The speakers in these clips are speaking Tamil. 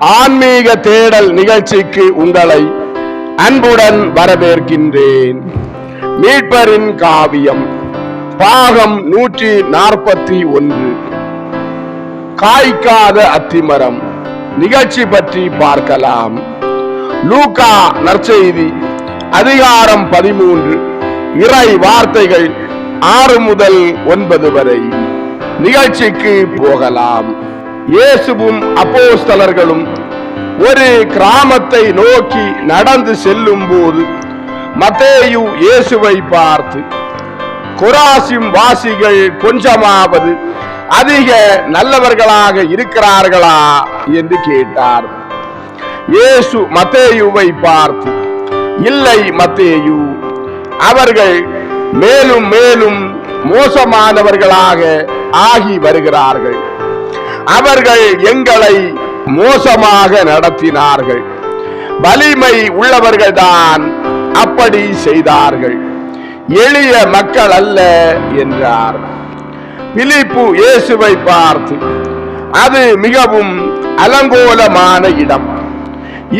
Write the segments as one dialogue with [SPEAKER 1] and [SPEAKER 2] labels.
[SPEAKER 1] ஆன்மீக தேடல் நிகழ்ச்சிக்கு உங்களை அன்புடன் வரவேற்கின்றேன். மீட்பரின் காவியம் பாகம் நூற்றி நாற்பத்தி ஒன்று. காய்க்காத அத்திமரம் நிகழ்ச்சி பற்றி பார்க்கலாம். லூகா நற்செய்தி அதிகாரம் பதிமூன்று. இறை வார்த்தைகள் ஆறு முதல் ஒன்பது வரை. நிகழ்ச்சிக்கு போகலாம். இயேசுவும் அப்போஸ்தலர்களும் ஒரு கிராமத்தை நோக்கி நடந்து செல்லும் போது மத்தேயு இயேசுவை பார்த்து கொராசிம் வாசிகள் கொஞ்சமாவது அதிக நல்லவர்களாக இருக்கிறார்களா? என்று கேட்டார். இயேசு மத்தேயுவை பார்த்து இல்லை மத்தேயு அவர்கள் மேலும் மேலும் மோசமானவர்களாக ஆகி வருகிறார்கள். அவர்கள் எங்களை மோசமாக நடத்தினார்கள். வலிமை உள்ளவர்கள் தான் அப்படி செய்தார்கள். எளிய மக்கள் அல்ல என்றார். பிலிப்பு இயேசுவை பார்த்து அது மிகவும் அலங்கோலமான இடம்.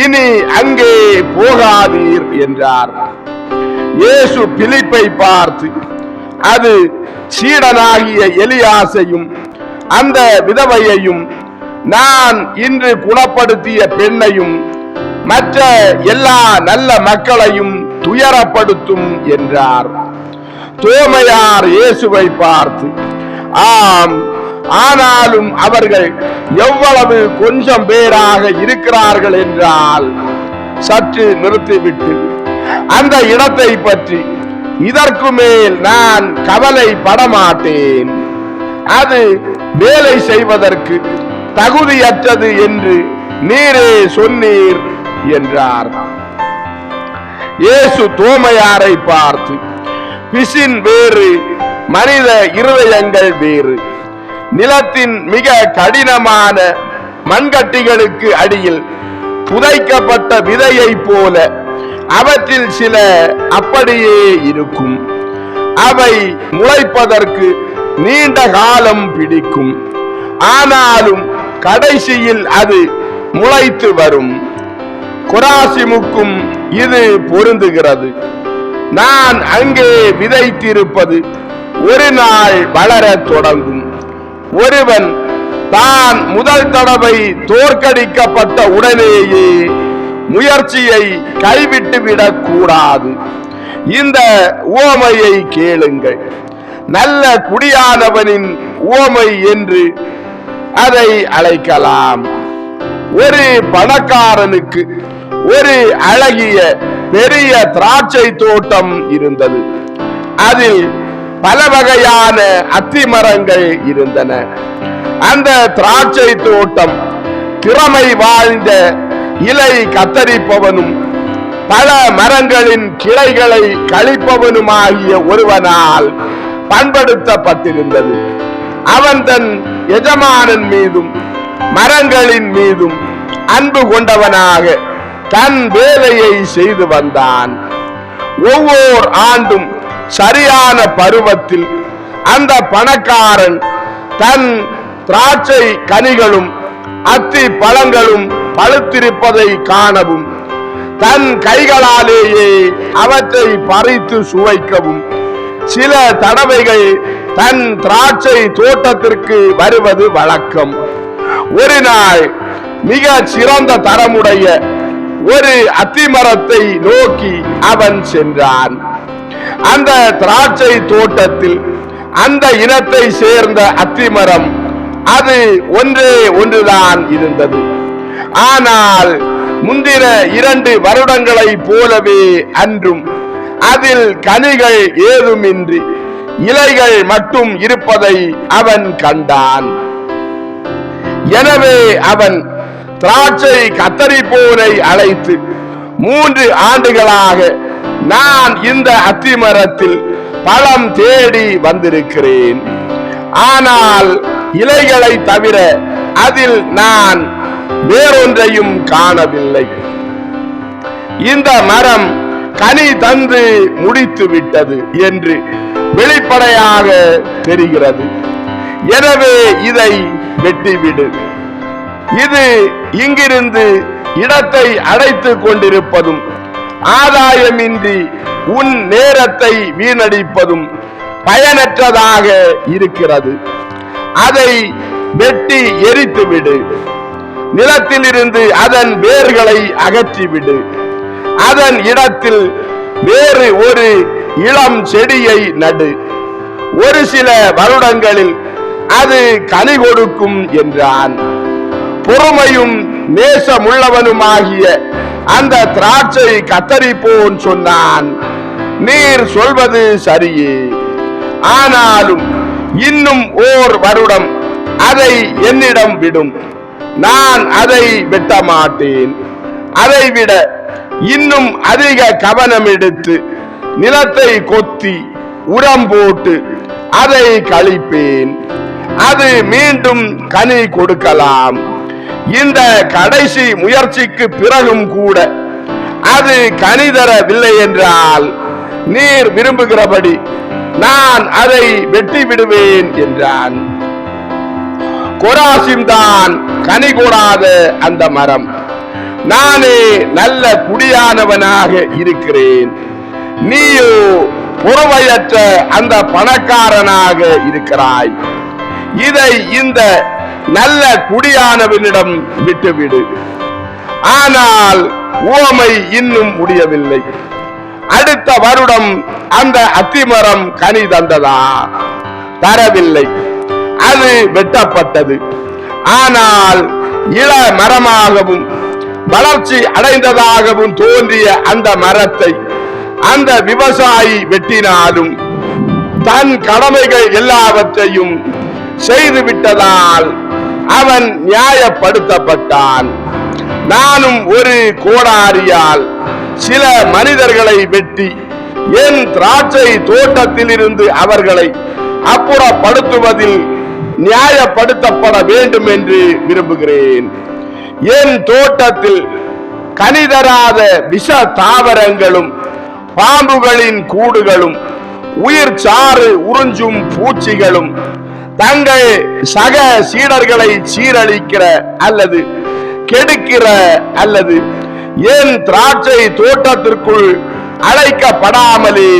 [SPEAKER 1] இனி அங்கே போகாதீர் என்றார். இயேசு பிலிப்பை பார்த்து அது சீடனாகிய எலியாசையும் அந்த விதவையையும் நான் இன்று குணப்படுத்திய பெண்ணையும் மற்ற எல்லா நல்ல மக்களையும் துயரப்படுத்தும் என்றார். தோமையார் இயேசுவை பார்த்து ஆம் ஆனாலும் அவர்கள் எவ்வளவு கொஞ்சம் பேராக இருக்கிறார்கள் என்றால் சற்று நிறுத்திவிட்டு அந்த இடத்தை பற்றி இதற்கு மேல் நான் கவலைப்பட மாட்டேன் அது வேலை செய்வதற்கு தகுதியற்றது என்று நீரே சொன்னீர் என்றார். இயேசு தோமையாரை பார்த்து பிசின் வேறு மனித இருதயங்கள் வேறு. நிலத்தின் மிக கடினமான மண்கட்டிகளுக்கு அடியில் புதைக்கப்பட்ட விதையை போல அவற்றில் சில அப்படியே இருக்கும். அவை முளைப்பதற்கு நீண்ட காலம் பிடிக்கும். ஆனாலும் கடைசியில் அது முளைத்து வரும். குராசிமுக்கும் இது பொருந்துகிறது. நான் அங்கே விதைத்திருப்பது ஒரு நாள் வளரத் தொடங்கும். ஒருவன் தான் முதல் தடவை தோற்கடிக்கப்பட்ட உடனேயே முயற்சியை கைவிட்டு விடக்கூடாது இந்த உவமையை கேளுங்கள். நல்ல குடியானவனின் உவமை என்று அதை அழைக்கலாம். ஒரு பணக்காரனுக்கு ஒரு அழகிய பெரிய திராட்சை தோட்டம் இருந்தது. அதில் பல வகையான அத்தி மரங்கள் இருந்தன. அந்த திராட்சை தோட்டம் திறமை வாழ்ந்த இலை கத்தரிப்பவனும் பல மரங்களின் கிளைகளை கழிப்பவனுமாகிய ஒருவனால் பண்படுத்தப்பட்டிருந்தது. அவன் தன் எஜமானன் மீதும் மரங்களின் மீதும் அன்பு கொண்டவனாக தன் வேலையை செய்து வந்தான். ஒவ்வொரு ஆண்டும் சரியான பருவத்தில் அந்த பணக்காரன் தன் திராட்சை கனிகளும் அத்தி பழங்களும் பழுத்திருப்பதை காணவும் தன் கைகளாலேயே அவற்றை பறித்து சுவைக்கவும் சில தடவைகள் தன் திராட்சை தோட்டத்திற்கு வருவது வழக்கம். ஒரு நாள் மிக சிறந்த தரமுடைய ஒரு அத்திமரத்தை நோக்கி அவன் சென்றான். அந்த திராட்சை தோட்டத்தில் அந்த இனத்தை சேர்ந்த அத்திமரம் அது ஒன்றே ஒன்றுதான் இருந்தது. ஆனால் முந்தின இரண்டு வருடங்களை போலவே அன்றும் அதில் கனிகள் ஏதுமின்றி இலைகள் மட்டும் இருப்பதை அவன் கண்டான். எனவே அவன் திராட்சை கத்தரிப்போரை அழைத்து மூன்று ஆண்டுகளாக நான் இந்த அத்திமரத்தில் பழம் தேடி வந்திருக்கிறேன். ஆனால் இலைகளை தவிர அதில் நான் வேறொன்றையும் காணவில்லை. இந்த மரம் கனி தந்து முடித்து விட்டது என்று வெளிப்படையாக தெரிகிறது. எனவே இதை வெட்டிவிடு. இது இங்கிருந்து இடத்தை அடைத்துக் கொண்டிருப்பதும் ஆதாயமின்றி உன் நேரத்தை வீணடிப்பதும் பயனற்றதாக இருக்கிறது. அதை வெட்டி எரித்துவிடு. நிலத்திலிருந்து அதன் வேர்களை அகற்றிவிடு. அதன் இடத்தில் வேறு ஒரு இளம் செடியை நடு. ஒரு சில வருடங்களில் அது கனி கொடுக்கும் என்றான். பொறுமையும் நேசமுள்ளவனுமாகிய அந்த திராட்சை கத்தரிப்போன் சொன்னான். நீர் சொல்வது சரியே. ஆனாலும் இன்னும் ஓர் வருடம் அதை என்னிடம் விடும். நான் அதை வெட்ட மாட்டேன் அதை விட இன்னும் அதிக கவனம் எடுத்து நிலத்தை கொத்தி உரம் போட்டு அதை கழிப்பேன். அது மீண்டும் கனி கொடுக்கலாம். இந்த கடைசி முயற்சிக்கு பிறகும் கூட அது கனி தரவில்லை என்றால் நீர் விரும்புகிறபடி நான் அதை வெட்டி விடுவேன் என்றான். கொராசிம் தான் கனி கூடாத அந்த மரம். நானே நல்ல குடியானவனாக இருக்கிறேன். நீயோ புறவையற்ற அந்த பணக்காரனாக இருக்கிறாய். இதை இந்த நல்ல குடியானவனிடம் விட்டுவிடு. ஆனால் உவமை இன்னும் முடியவில்லை. அடுத்த வருடம் அந்த அத்திமரம் கனி தந்ததா? தரவில்லை. அது வெட்டப்பட்டது. ஆனால் இள மரமாகவும் வளர்ச்சி அடைந்ததாகவும் தோன்றிய அந்த மரத்தை அந்த விவசாயி வெட்டினாலும் தன் கடமைகள் எல்லாவற்றையும் செய்து விட்டதால் அவன் நியாயப்படுத்தப்பட்டான். நானும் ஒரு கோடாரியால் சில மனிதர்களை வெட்டி என் திராட்சை தோட்டத்தில் இருந்து அவர்களை அப்புறப்படுத்துவதில் நியாயப்படுத்தப்பட வேண்டும் என்று விரும்புகிறேன். என் தோட்டத்தில் கனிதராத விஷ தாவரங்களும் பாம்புகளின் கூடுகளும் உயிர் சாறு உறிஞ்சும் பூச்சிகளும் தங்கள் சக சீடர்களை சீரழிக்கிற அல்லது கெடுக்கிற அல்லது என் திராட்சை தோட்டத்திற்குள் அழைக்கப்படாமலே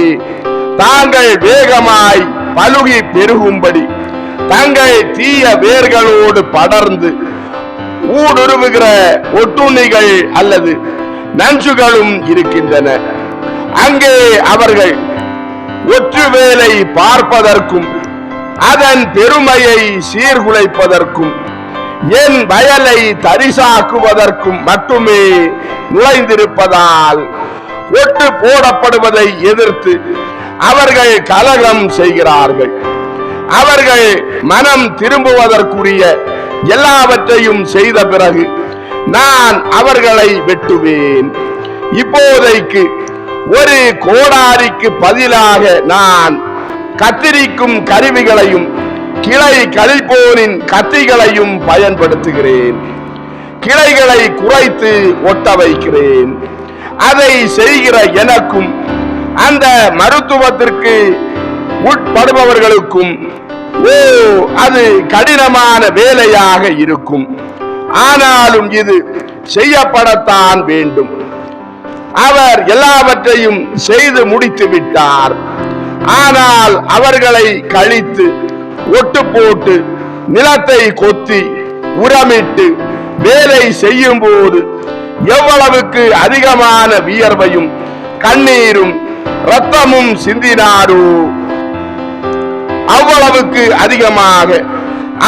[SPEAKER 1] தாங்கள் வேகமாய் பழுகி பெருகும்படி தங்கள் தீய வேர்களோடு படர்ந்து ஊடுருவுகிற ஒட்டுண்ணிகள் அல்லது நஞ்சுகளும் இருக்கின்றன. அங்கே அவர்கள் ஒற்று வேலை பார்ப்பதற்கும் அதன் பெருமையை சீர்குலைப்பதற்கும் என் வயலை தரிசாக்குவதற்கும் மட்டுமே நுழைந்திருப்பதால் ஒட்டு போடப்படுவதை எதிர்த்து அவர்கள் கலகம் செய்கிறார்கள். அவர்கள் மனம் திரும்புவதற்குரிய எல்லாவற்றையும் செய்த பிறகு நான் அவர்களை வெட்டுவேன். இப்போதைக்கு ஒரு கோடாரிக்கு பதிலாக நான் கத்திரிக்கும் கருவிகளையும் கிளை கழிப்போரின் கத்திகளையும் பயன்படுத்துகிறேன். கிளைகளை குறைத்து ஒட்ட வைக்கிறேன். அதை செய்கிற எனக்கும் அந்த மருத்துவத்திற்கு உட்படுபவர்களுக்கும் அது கடினமான வேலையாக இருக்கும். ஆனாலும் இது செய்யப்படத்தான் வேண்டும். அவர் எல்லாவற்றையும் செய்து முடித்து விட்டார். ஆனால் அவர்களை கழித்து ஒட்டு போட்டு நிலத்தை கொத்தி உரமிட்டு வேலை செய்யும் போது எவ்வளவுக்கு அதிகமான வியர்வையும் கண்ணீரும் ரத்தமும் சிந்தினாரோ? அவ்வளவுக்கு அதிகமாக.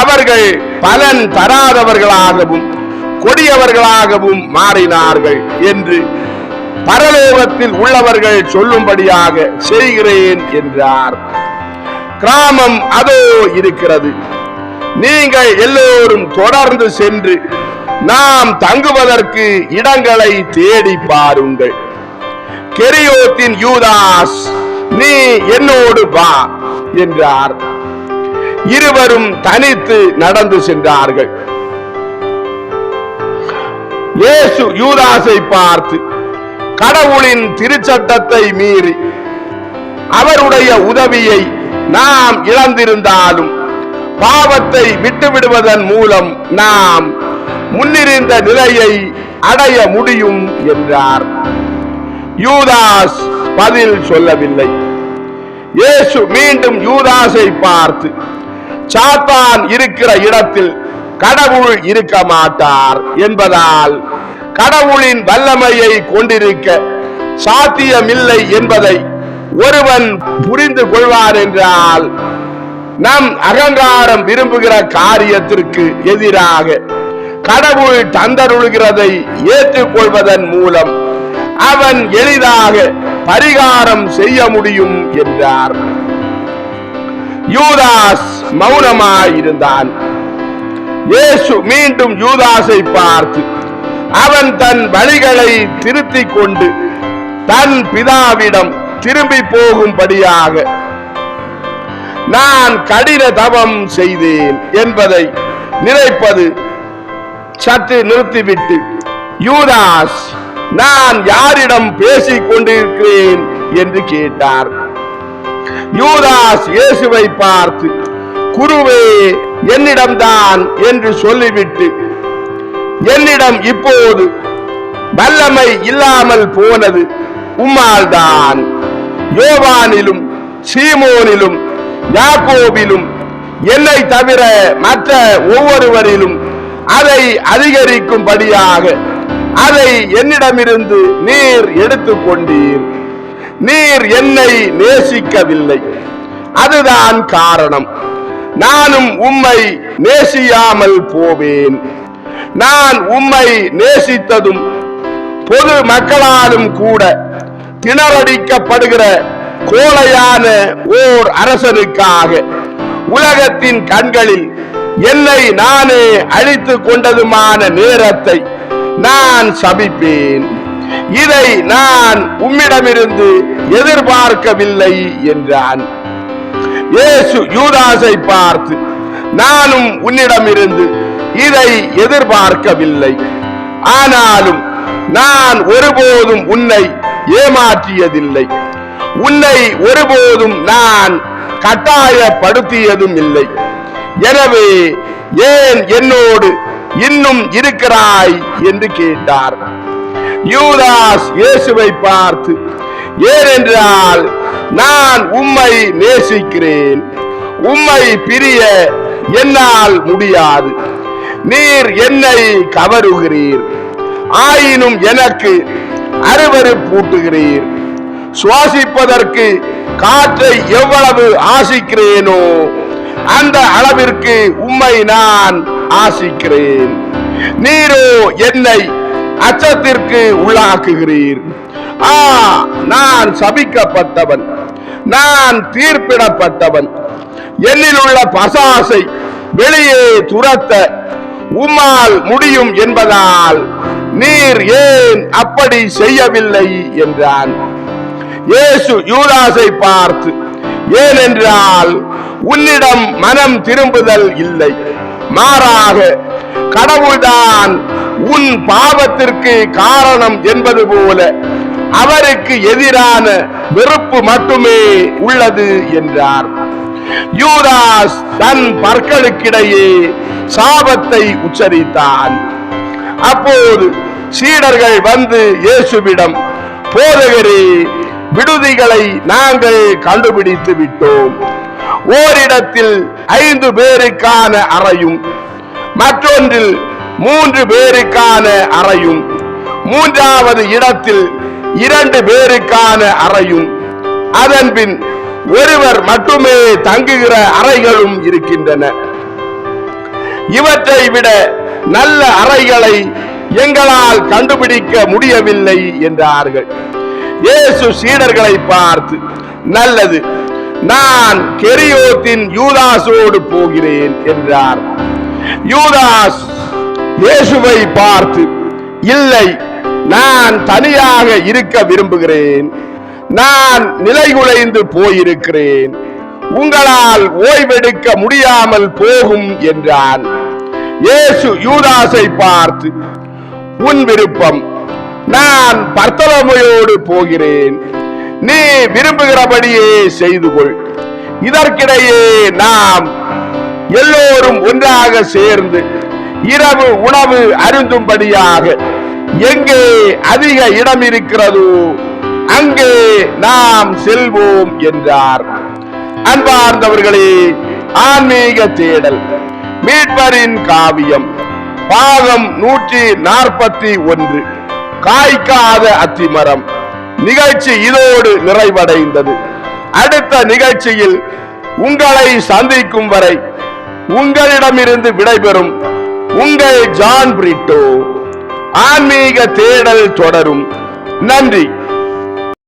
[SPEAKER 1] அவர்கள் பலன் தராதவர்களாகவும் கொடியவர்களாகவும் மாறினார்கள் என்று பரலோகத்தில் உள்ளவர்கள் சொல்லும்படியாக செய்கிறேன் என்றார். கிராமம் அதோ இருக்கிறது. நீங்கள் எல்லோரும் தொடர்ந்து சென்று நாம் தங்குவதற்கு இடங்களை தேடி பாருங்கள். கெரியோத்தின் யூதாஸ் நீ என்னோடு வா. என்றார் இருவரும் தனித்து நடந்து சென்றார்கள். இயேசு யூதாசை பார்த்து கடவுளின் திருச்சட்டத்தை மீறி அவருடைய உதவியை நாம் இழந்திருந்தாலும் பாவத்தை விட்டுவிடுவதன் மூலம் நாம் முன்னிருந்த நிலையை அடைய முடியும் என்றார். யூதாஸ் பதில் சொல்லவில்லை. இயேசு மீண்டும் யூதாசை பார்த்து சாத்தான் இருக்கிற இடத்தில் கடவுள் இருக்க மாட்டார் என்பதால் கடவுளின் வல்லமையை கொண்டிருக்க சாத்தியமில்லை என்பதை ஒருவன் புரிந்து கொள்வார் என்றால் நம் அகங்காரம் விரும்புகிற காரியத்திற்கு எதிராக கடவுள் தந்தருள்கிறதை ஏற்றுக்கொள்வதன் மூலம் அவன் எளிதாக பரிகாரம் செய்ய முடியும் என்றார். யூதாஸ் மௌனமாயிருந்தான். இயேசு மீண்டும் யூதாஸை பார்த்து அவன் தன் வழிகளை திருத்திக் கொண்டு தன் பிதாவிடம் திரும்பி போகும்படியாக நான் கடின தவம் செய்தேன் என்பதை நினைப்பது சற்று நிறுத்திவிட்டு யூதாஸ் நான் யாரிடம் பேசிக் கொண்டிருக்கிறேன் என்று கேட்டார். யூதாஸ் இயேசுவை பார்த்து குருவே என்னிடம்தான் என்று சொல்லிவிட்டு என்னிடம் இப்போது வல்லமை இல்லாமல் போனது உம்மால்தான். யோவானிலும் சீமோனிலும் யாக்கோபிலும் என்னை தவிர மற்ற ஒவ்வொருவரிலும் அதை அதிகரிக்கும்படியாக அதை என்னிடமிருந்து நீர் எடுத்துக்கொண்டீர் நீர் என்னை நேசிக்கவில்லை. அதுதான் காரணம். நானும் உம்மை நேசியாமல் போவேன். நான் உம்மை நேசித்ததும் பொது மக்களாலும் கூட திணறடிக்கப்படுகிற கோலையான ஓர் அரசனுக்காக உலகத்தின் கண்களில் என்னை நானே அழித்துக் கொண்டதுமான நேரத்தை நான் சபிப்பேன். இதை நான் உம்மிடமிருந்து எதிர்பார்க்கவில்லை என்றான். இயேசு யூதாசை பார்த்து நானும் உன்னிடமிருந்து இதை எதிர்பார்க்கவில்லை. ஆனாலும் நான் ஒருபோதும் உன்னை ஏமாற்றியதில்லை. உன்னை ஒருபோதும் நான் கட்டாயப்படுத்தியதும் இல்லை எனவே ஏன் என்னோடு இன்னும் இருக்கிறாய் என்று கேட்டார். யூதாஸ் இயேசுவை பார்த்து ஏனென்றால் நான் உம்மை நேசிக்கிறேன். உம்மை பிரிய என்னால் முடியாது. நீர் என்னை கவருகிறீர். ஆயினும் எனக்கு அருவருப்பூட்டுகிறீர் சுவாசிப்பதற்கு காற்றை எவ்வளவு ஆசிக்கிறேனோ அந்த அளவிற்கு உம்மை நான் ஆசிக்கிறேன். நீரோ என்னை அச்சத்திற்கு உள்ளாக்குகிறீர். ஆ நான் சபிக்கப்பட்டவன். நான் தீர்ப்பிடப்பட்டவன். என்னில் உள்ள பசாசை வெளியே துரத்த உம்மால் முடியும் என்பதால் நீர் ஏன் அப்படி செய்யவில்லை என்றான். இயேசு யூதாசை பார்த்து ஏனென்றால் உன்னிடம் மனம் திரும்புதல் இல்லை. மாறாக கடவுள்தான் உன் பாவத்திற்கு காரணம் என்பது போல அவருக்கு எதிரான வெறுப்பு மட்டுமே உள்ளது என்றார். யூதாஸ் தன் பற்களுக்கிடையே சாபத்தை உச்சரித்தான். அப்போது சீடர்கள் வந்து இயேசுவிடம் போதகரே விடுதிகளை நாங்கள் கண்டுபிடித்து விட்டோம். ஓரிடத்தில் ஐந்து பேருக்கான அறையும் மற்றொன்றில் மூன்று பேருக்கான அறையும் மூன்றாவது இடத்தில் இரண்டு பேருக்கான அறையும். அதன்பின் ஒருவர் மட்டுமே தங்குகிற அறைகளும் இருக்கின்றன. இவற்றை விட நல்ல அறைகளை எங்களால் கண்டுபிடிக்க முடியவில்லை என்றார்கள். இயேசு சீடர்களை பார்த்து நல்லது நான் கெரியோத்தின் யூதாஸோடு போகிறேன் என்றார். யூதாஸ் இயேசுவை பார்த்து இல்லை நான் தனியாக இருக்க விரும்புகிறேன். நான் நிலைகுலைந்து போயிருக்கிறேன். உங்களால் ஓய்வெடுக்க முடியாமல் போகும் என்றான். இயேசு யூதாஸை பார்த்து உன் விருப்பம் நான் பர்த்தலமையோடு போகிறேன். நீ விரும்புகிறபடியே செய்து கொள் இதற்கிடையே நாம் எல்லோரும் ஒன்றாக சேர்ந்து இரவு உணவு அருந்தும்படியாக எங்கே அதிக இடம் இருக்கிறதோ அங்கே நாம் செல்வோம் என்றார். அன்பார்ந்தவர்களே ஆன்மீக தேடல் மீட்பரின் காவியம் பாகம் நூற்றி நாற்பத்தி ஒன்று. காய்க்காத அத்திமரம். நிகழ்ச்சி இதோடு நிறைவடைந்தது. அடுத்த நிகழ்ச்சியில் உங்களை சந்திக்கும் வரை உங்களிடமிருந்து விடைபெறும் உங்கள் ஜான் பிரிட்டோ. ஆன்மீக தேடல் தொடரும். நன்றி.